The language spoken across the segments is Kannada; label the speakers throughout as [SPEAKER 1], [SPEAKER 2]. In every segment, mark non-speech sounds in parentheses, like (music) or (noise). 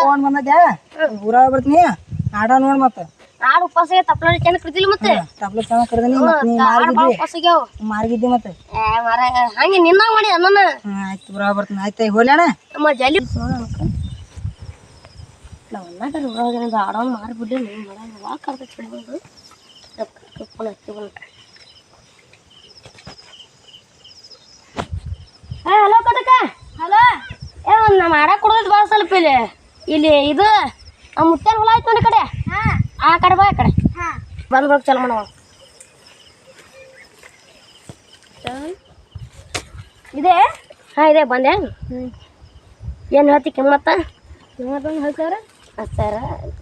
[SPEAKER 1] ಫೋನ್ ಬಂದದ್ಯಾ? ಊರಾಗ ಬರ್ತೀನಿ. ಆಡ ನೋಡ್ ಮತ್ತ.
[SPEAKER 2] ಆಡು ಉಪವಾಸ ತಪ್ಪಲ ಚೆನ್ನ ಕಡ್ದಿಲ್ಲ ಮತ್ತೆ.
[SPEAKER 1] ತಪ್ಪಲ ಚೆನ್ನಾಗ್ ಕರ್ದನಿ ನೀ ಮಾರ್ಗಿದ್ದಿ. ಮಾರ್ಗಿದ್ದಿ ಮತ್ತೆ.
[SPEAKER 2] ಏ ಮರ ಹಂಗೆ ನಿನ್ನ ಮಾಡಿ ಅನ್ನ
[SPEAKER 1] ಆಯ್ತು ಊರ ಬರ್ತೀನಿ. ಆಯ್ತು ಹೋಗ್ಲಣ್ಣ.
[SPEAKER 2] ನಮ್ಮ ಜಲ್ಲಿ ನಾವು ಅನ್ನಾಗ ಊರಾಗ ಆಡೋನ್ ಮಾರ್ಬಿಡ್ಲಿ ಬಿಡ್ಬೋದು ಫೋನ್ ಹಚ್ಚಿ ಬಂದ ಏ ಹಲೋ ಕದಕ ಹಲೋ. ಏ ಒಂದು ನಮ್ಮ ಆಡ ಕೊಡೋದು ಭಾಳ ಸ್ವಲ್ಪ ಇಲ್ಲಿ. ಇಲ್ಲಿ ಇದು ಆ ಮುತ್ತೇನ ಹೊಲ ಆಯ್ತು ನೋಡಿ ಕಡೆ. ಆ ಕಡೆ ಬಾ ಆ ಕಡೆ. ಬಂದ್ಬಿಡಕ್ ಚಲ ಮಾಡವ ಇದೆ? ಹಾಂ ಇದೆ ಬಂದೆ. ಏನು ಹೇಳ್ತಿ ಕಿಮ್ಮತ್ತ? ಕಿಮ್ಮತ್ತೊಂದು ಹೇಳ್ತಾರ ಹತ್ತು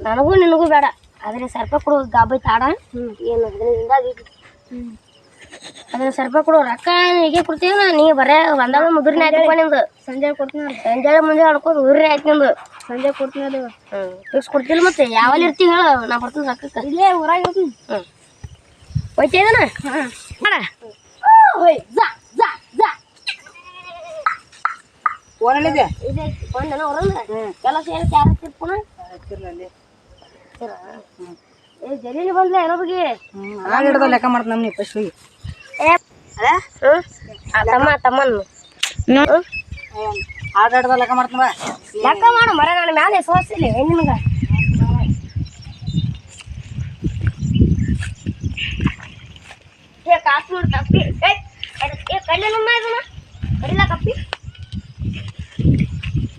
[SPEAKER 2] ನನಗೂ ನಿನಗೂ ಬೇಡ. ಆದರೆ ಸರ್ಪ ಕೊಡೋದು ಕೊಡು ಗಾಬೈ ತಾಡ ಏನು ಹ್ಞೂ ಸಾವಿರ ಸ್ವಲ್ಪ ಕೊಡು ರೊಕ್ಕ ಹೀಗೆ ಕೊಡ್ತೀವಿ ನೀ. ಬರೇ ಬಂದಾಗ ಮುದುರಿನ ಆಯ್ತಪ್ಪ ನಿಮ್ದು ಸಂಜೆ ಕೊಡ್ತೀನಿ ಸಂಜೆ ಮುಂದೆ ಹಾಡ್ಕೊಂಡು ಉದ್ರಿ ಆಯ್ತು ನಿಂದು. ಸಂಜೆ ಕೊಡ್ತೀನಿ ಅದು ಹ್ಞೂ ಫಿಕ್ಸ್ ಕೊಡ್ತಿಲ್ಲ ಮತ್ತೆ. ಯಾವಲ್ಲಿ ಇರ್ತೀವಿ ಹೇಳು ನಾ ಬರ್ತೀನಿ ರೊಕ್ಕ ಇಲ್ಲೇ ಊರಾಗ ಇರ್ತೀನಿ. ಹ್ಞೂ ಹೋಯ್ತಾ ಇದನ? ಹಾಂ. ಎಲ್ಲ ಏ ಜಲೀಲಿ ಬಂದ್ಲ ಏನೋ ಬಗ್ಗೆ
[SPEAKER 1] ಲೆಕ್ಕ ಮಾಡ್ತೀನಿ ನಮ್ಮ ಫಸ್ಟ್ ಹೋಗಿ
[SPEAKER 2] ತಮ್ಮ ತಮ್ಮನ್
[SPEAKER 1] ಆಡ ಹಿಡ್ದ ಲೆಕ್ಕ ಮಾಡ್ತೀನಿ ಬಾ
[SPEAKER 2] ಲೆಕ್ಕ ಮಾಡು ಮರ ನನ್ನ ಮ್ಯಾಲೆ. ಸೋಸಿಲ್ಲ ನಿನಗ ಕಾಸು ನೋಡಿ ಕಪ್ಪಿ ಏ ಏ ಕಳ್ಳಿ ನಮ್ಮ ಇದನ್ನ? ಕಡಿಲ ಕಪ್ಪಿ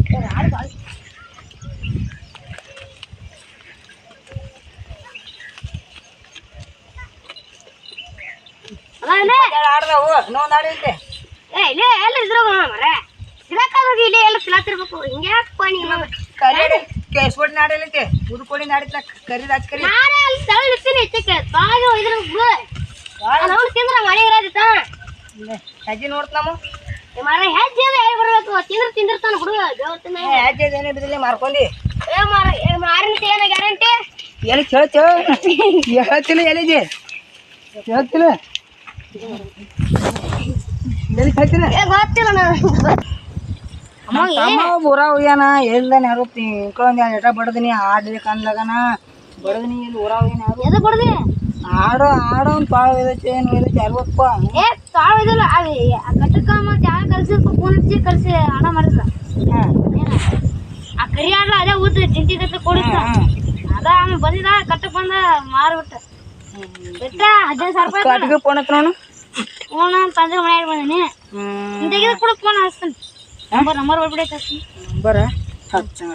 [SPEAKER 2] ಏ, ರಾಡ್ ಬಾಳ್. ಅಲ್ಲ ಇಲ್ಲೇ
[SPEAKER 1] ಆಡ್ದವು ಇನ್ನೊಂದು ಆಡ ಐತೆ
[SPEAKER 2] ಏ ಇಲ್ಲೇ ಎಲ್ಲ ಇದ್ರಾಗ ಮರ ಇರಕ್ಕಾದ್ರೂ ಇಲ್ಲಿ ಎಲ್ಲ ತಿಳತಿರ್ಬೇಕು ಹಿಂಗೆ ಯಾಕಪ್ಪ ಪಾಣಿ
[SPEAKER 1] ಕರಿ ಕೇಸ್ಬೋಡ್ ನಾಡೈತೆ ಉದ್ಕೋಡಿ ನಾಡಿತ್ಲ ಕರಿ ರಾಜ್ ಕರಿ
[SPEAKER 2] ನಾನೇ ಅಲ್ಲಿ ಸ್ಥಳ ಇರ್ತೀನಿ ಹೆಚ್ಚಕ್ಕೆ ಬಾಗ ಇದ್ರ ನಾವು ತಿಂದ್ರ ಮಳೆ ಇರೋದಿತ್ತ
[SPEAKER 1] ಹೆಜ್ಜೆ ನೋಡ್ತಾము
[SPEAKER 2] ಮರ ಹೆಜ್ಜೆ ಅಂದ್ರೆ ಹೇಳಿ ಬರ್ಬೇಕು? ತಿಂದ್ರ ತಿಂದಿರ್ತಾನ ಹುಡುಗ ದೇವತ್ತಿನ
[SPEAKER 1] ಹೆಜ್ಜೆ ಏನೇ ಬಿದ್ದಲ್ಲಿ ಮಾರ್ಕೊಂಡಿ.
[SPEAKER 2] ಏ ಮಾರ ಏ ಮಾರಿನ ಏನ ಗ್ಯಾರಂಟಿ?
[SPEAKER 1] ಎಲ್ಲಿ ಕೇಳ್ತೇವ (laughs) ಹೇಳ್ತಿಲ್ಲ ಎಲ್ಲಿದೆ? ಹೇಳ್ತಿಲ್ಲ. ಬುರ ಹೋಗ್ಯಾನ ಎಲ್ಲನ ಯಾರು ತಿಳ್ಕೊಂಡ್ ಎಟ ಬಡದಿನಿ? ಆಡ್ಲಿ ಕನ್ಲಗನ ಬಡದಿನಿ ಇಲ್ಲಿ ಊರ ಹೋಗ್ಯಾನ ಯಾರು?
[SPEAKER 2] ಬಡದಿ
[SPEAKER 1] ಆಡೋ ಆಡೋ ಒಂದು ಪಾಳು ಇದೈತೆ ಏನು ಇದೈತೆ ಅಲ್ವಪ್ಪ
[SPEAKER 2] ಏ ತಾಳು ಇದಿಲ್ಲ ಕಟ್ಟಕ ಮತ್ತೆ ಯಾವ ಕಲ್ಸಿ ಫೋನ್ ಹಚ್ಚಿ ಕಲ್ಸಿ ಹಣ ಮಾಡಿಲ್ಲ ಆ ಕರಿ ಆಡ್ಲ ಅದೇ ಊಟ ಜಿಂಟಿ ಕಟ್ಟ ಕೊಡಿಸ್ತ ಅದ ಆಮೇಲೆ ಬಂದಿದ ಕಟ್ಟಕ್ ಬಂದ ಮಾರ್ಬಿಟ್ಟ.
[SPEAKER 1] ಕಾಟಿಗೆ ಫೋನ್ ಹತ್ರ ನೋಡು.
[SPEAKER 2] ಫೋನ್ ತಂದ್ರೆ ಮನೆಯಾಗ ಬಂದೀನಿ. ತೆಗೆದು ಕೂಡ ಫೋನ್ ಹಚ್ತೀನಿ. ನಂಬರ್ ನಂಬರ್ ಬರ್ಬಿಡೈತೆ ಹಚ್ತೀನಿ
[SPEAKER 1] ಬರ ಹತ್ತು